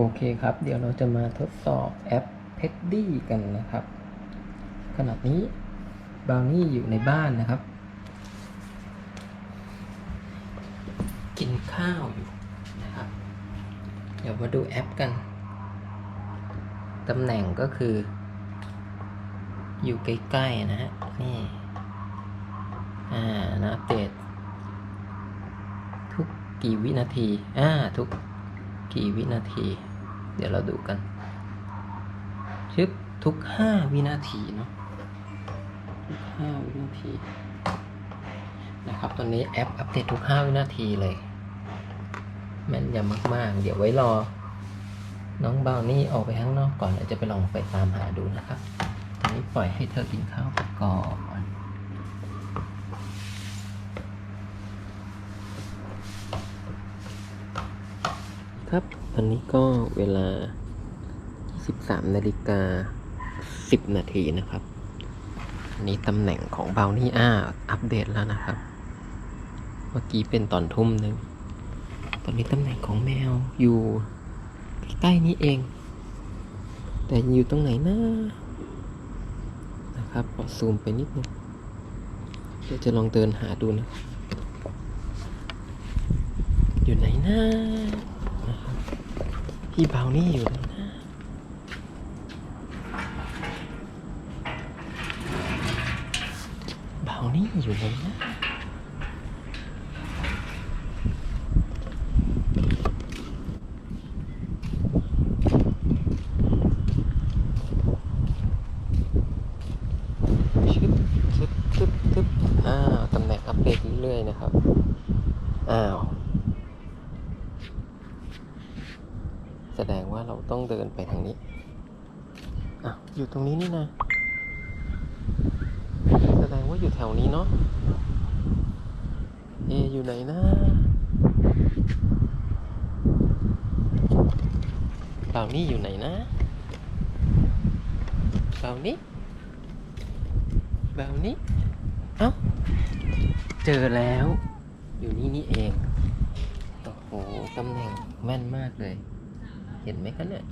โอเคครับ เดี๋ยวเราจะมาทดสอบแอป p e d d y กันนะครับ ขณะนี้บราวนี่อยู่ในบ้านนะครับ กินข้าวอยู่นะครับ เดี๋ยวมาดูแอปกัน ตำแหน่งก็คือ อยู่ใกล้ๆนะฮะ นี่ อ่านะอัปเดตทุกกี่วินาที อ่า ทุกกี่วินาที เดี๋ยวเราดูกันชึบทุกห้าวินาทีเนาะทุกห้าวินาที นะครับตอนนี้แอปอัปเดตทุกห้าวินาทีเลย แม่นยำมาก ๆ เดี๋ยวไว้รอ น้องบาวนี่ออกไปข้างนอกก่อนเราจะไปลองไปตามหาดูนะครับ ตอนนี้ปล่อยให้เธอกินข้าวก่อนครับ อนนี้ก็เวลา 23นาฬิกา 10 นาทีนะครับ อันนี้ตำแหน่งของเบลนี่อ้าอัปเดตแล้วนะครับ เมื่อกี้เป็นตอนทุ่มหนึ่ง ตอนนี้ตำแหน่งของแมวอยู่ใกล้ๆนี้เอง แต่อยู่ตรงไหนนะนะครับขอซูมไปนิดนึงเดี๋ยวจะลองเดินหาดูนะ อยู่ไหนนะ พี่เบานี่อยู่นะเบานี่อยู่ไหนนะชึบชึบชึบชึบอ้าวตำแหน่งอัปเดตเรื่อยๆนะครับ อ้าว แส ดงว่าเราต้องเดินไปทางนี้อะอยู่ตรงนี้นี่นะ แสดงว่าอยู่แถวนี้เนาะ เออยู่ไหนนะเปล่านี่อยู่ไหนนะเปล่านี้เปล่านี้เอ้า เจอแล้ว อยู่นี่นี่เอง โอ้โห ตำแหน่งแม่นมากเลย ห็นไหมคะเนี่ย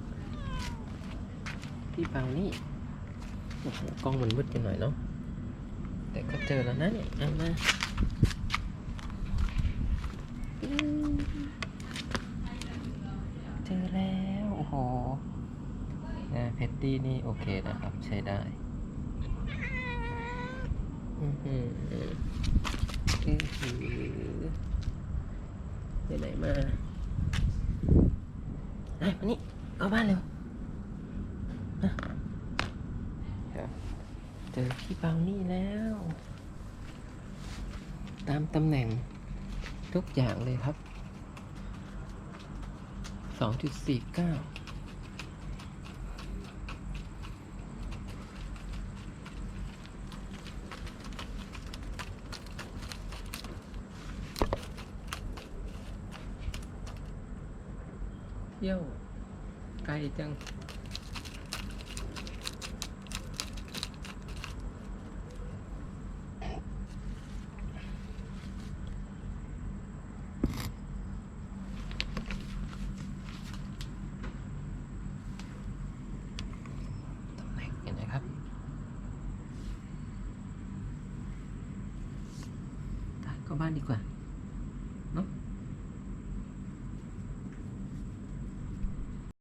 ที่เป่านี่โอ้โหกล้องมันมืดไปหน่อยเนาะแต่ก็เจอแล้วนะเนี่ยเอามาเจอแล้วโอ้โหเพตตี้นี่โอเคนะครับ ใช้ได้อื้อหืออื้อหือไปไหนมาไอ้ยมานี่ เข้าบ้านเร็วเจอพี่เปานี่แล้ว ตามตำแหน่งทุกอย่างเลยครับ สองจุดสี่เก้าเที่ยว ไกลจัง ตำแหน่งเห็นไหมครับไปเข้าบ้านดีกว่า